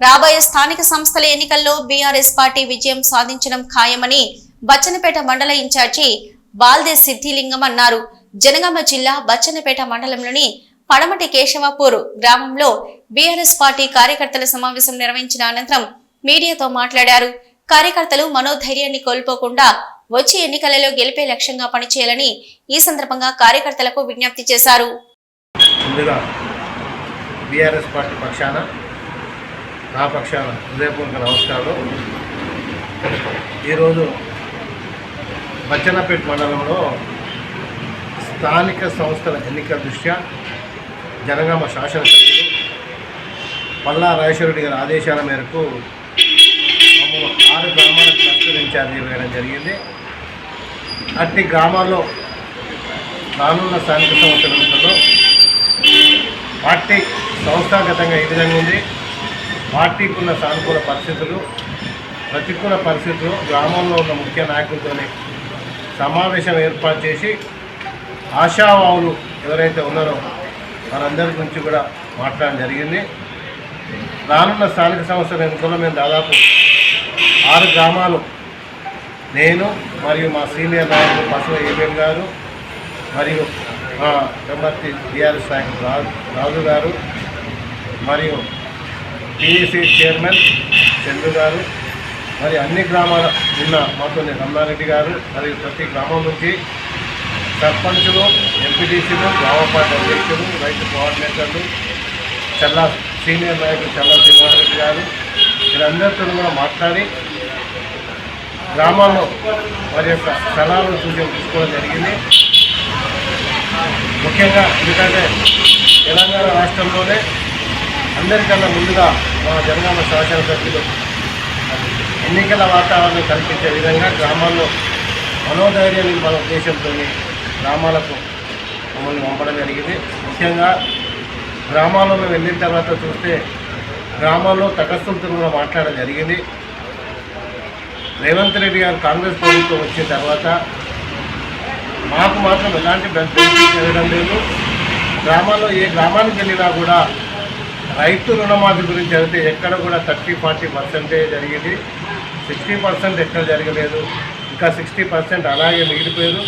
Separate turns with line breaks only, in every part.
రాబోయే స్థానిక సంస్థల ఎన్నికల్లో బీఆర్ఎస్ పార్టీ విజయం సాధించడం ఖాయమని బచ్చనపేట మండల ఇన్ఛార్జి బాల్దే సిద్ధిలింగం అన్నారు. జనగామ జిల్లా బచ్చనపేట మండలంలోని పడమటి కేశవాపూర్ గ్రామంలో బీఆర్ఎస్ పార్టీ కార్యకర్తల సమావేశం నిర్వహించిన అనంతరం మీడియాతో మాట్లాడారు. కార్యకర్తలు మనోధైర్యాన్ని కోల్పోకుండా వచ్చే ఎన్నికలలో గెలిపే లక్ష్యంగా పనిచేయాలని ఈ సందర్భంగా కార్యకర్తలకు విజ్ఞప్తి చేశారు.
ముందుగా బీఆర్ఎస్ పార్టీ పక్షాన నా పక్షాన హృదయపూర్వక నమస్కారాలు. ఈరోజు బచ్చన్నపేట మండలంలో స్థానిక సంస్థల ఎన్నికల దృష్ట్యా జనగామ శాసనసభ్యులు పల్లా రాజేశ్వరరెడ్డి గారి ఆదేశాల మేరకు మమ్మల్ని ఆరు గ్రామాల క్లస్టర్ ఇన్ఛార్జీ వేయడం జరిగింది. అట్టి గ్రామాల్లో రానున్న స్థానిక సంస్థల పార్టీ సంస్థాగతంగా ఏ విధంగా ఉంది? పార్టీకి ఉన్న సానుకూల పరిస్థితులు ప్రతికూల పరిస్థితులు గ్రామంలో ఉన్న ముఖ్య నాయకులతోనే సమావేశం ఏర్పాటు చేసి ఆశావాహులు ఎవరైతే ఉన్నారో వారందరి గురించి కూడా మాట్లాడడం జరిగింది. రానున్న స్థానిక సంస్థల ఎన్నికల్లో మేము దాదాపు ఆరు గ్రామాలు నేను మరియు మా సీనియర్ నాయకులు పశువ ఏబిఎం గారు మరియు మా వెంబర్తి టీఆర్ఎస్ నాయకులు రాజు రాజు గారు మరియు టీఈసీ చైర్మన్ చంద్రు గారు మరి అన్ని గ్రామాల నిన్న మాతో రమణారెడ్డి గారు మరియు ప్రతి గ్రామం నుంచి సర్పంచులు ఎంపీటీసీలు గ్రామ పార్టీ అధ్యక్షులు రైతు కోఆర్డినేటర్లు చల్లా సీనియర్ నాయకులు చల్లా శ్రీనివాసరెడ్డి గారు వీరందరితో కూడా మాట్లాడి గ్రామాల్లో వారి యొక్క స్థలాలను సూచన తీసుకోవడం జరిగింది. ముఖ్యంగా ఎందుకంటే తెలంగాణ రాష్ట్రంలోనే అందరికన్నా ముందుగా మా జనగామ శాసనసభ్యులు ఎన్నికల వాతావరణం కల్పించే విధంగా గ్రామాల్లో మనోధైర్యాన్ని మన ఉద్దేశంతో గ్రామాలకు మమ్మల్ని పంపడం జరిగింది. ముఖ్యంగా గ్రామాల్లో మేము వెళ్ళిన తర్వాత చూస్తే గ్రామాల్లో తటస్థులతో కూడా మాట్లాడడం జరిగింది. రేవంత్ రెడ్డి గారు కాంగ్రెస్ ప్రభుత్వం వచ్చిన తర్వాత మాకు మాత్రం ఎలాంటి బెనిఫిట్ జరగడం లేదు గ్రామాల్లో ఏ గ్రామానికి వెళ్ళినా కూడా రైతు రుణమాఫీ గురించి అయితే ఎక్కడ కూడా థర్టీ ఫార్టీ పర్సెంటే జరిగింది. సిక్స్టీ పర్సెంట్ ఎక్కడ జరగలేదు. ఇంకా సిక్స్టీ పర్సెంట్ అలాగే మిగిలిపోయారు.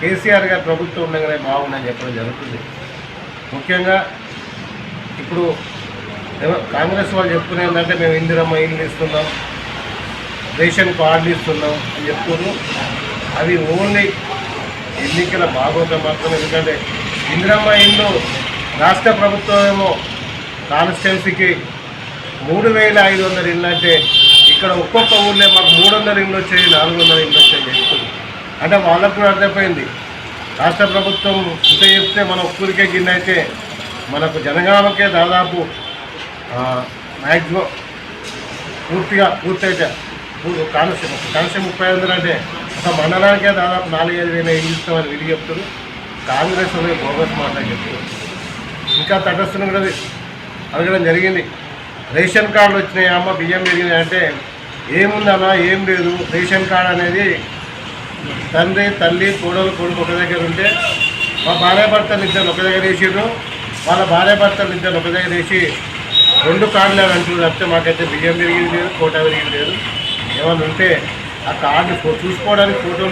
కేసీఆర్ గారి ప్రభుత్వం ఉండగానే బాగుందని చెప్పడం జరుగుతుంది. ముఖ్యంగా ఇప్పుడు కాంగ్రెస్ వాళ్ళు చెప్పుకునే ఏంటంటే మేము ఇందిరమ్మ ఇల్లు ఇస్తున్నాం రేషన్ కార్డులు ఇస్తున్నాం అని చెప్తున్నారు అవి ఓన్లీ ఎన్నికల భాగవతం మాత్రం ఎందుకంటే ఇందిరమ్మ ఇల్లు రాష్ట్ర ప్రభుత్వం ఏమో కాన్స్టిట్యున్సీకి మూడు వేల ఐదు వందల ఇళ్ళు అంటే ఇక్కడ ఒక్కొక్క ఊళ్ళో మాకు మూడు వందల ఇళ్ళు వచ్చాయి నాలుగు వందల ఇళ్ళు వచ్చాయి. చెప్తుంది అంటే వాళ్ళకు కూడా అర్థమైపోయింది. రాష్ట్ర ప్రభుత్వం ఇంత చెప్తే మన ఒక్కరికే గిన్నె అయితే మనకు జనగామకే దాదాపు మ్యాక్సిమం పూర్తిగా పూర్తయితే కాన్స్టి కాన్స్టి ముప్పై వందలు అంటే ఒక మండలానికే దాదాపు నాలుగైదు వేల ఇల్లు ఇస్తామని వీళ్ళు చెప్తారు కాంగ్రెస్ అనేది బోగస్ మాట చెప్తారు ఇంకా తటస్థులు కూడా అడగడం జరిగింది. రేషన్ కార్డులు వచ్చినాయి అమ్మ బియ్యం పెరిగినాయి అంటే ఏముందన్నా ఏం లేదు. రేషన్ కార్డు అనేది తండ్రి తల్లి కోడలు కొడుకు ఒక దగ్గర ఉంటే మా భార్య భర్తలు ఇద్దరు ఒక దగ్గర వేసిర్రు వాళ్ళ భార్య భర్తలు ఇద్దరు ఒక దగ్గర వేసి రెండు కార్డులు అంటున్నారు తప్పితే మాకైతే బియ్యం పెరిగింది లేదు కోట పెరిగింది లేదు. ఏమైనా ఉంటే ఆ కార్డు చూసుకోవడానికి ఫోటోలు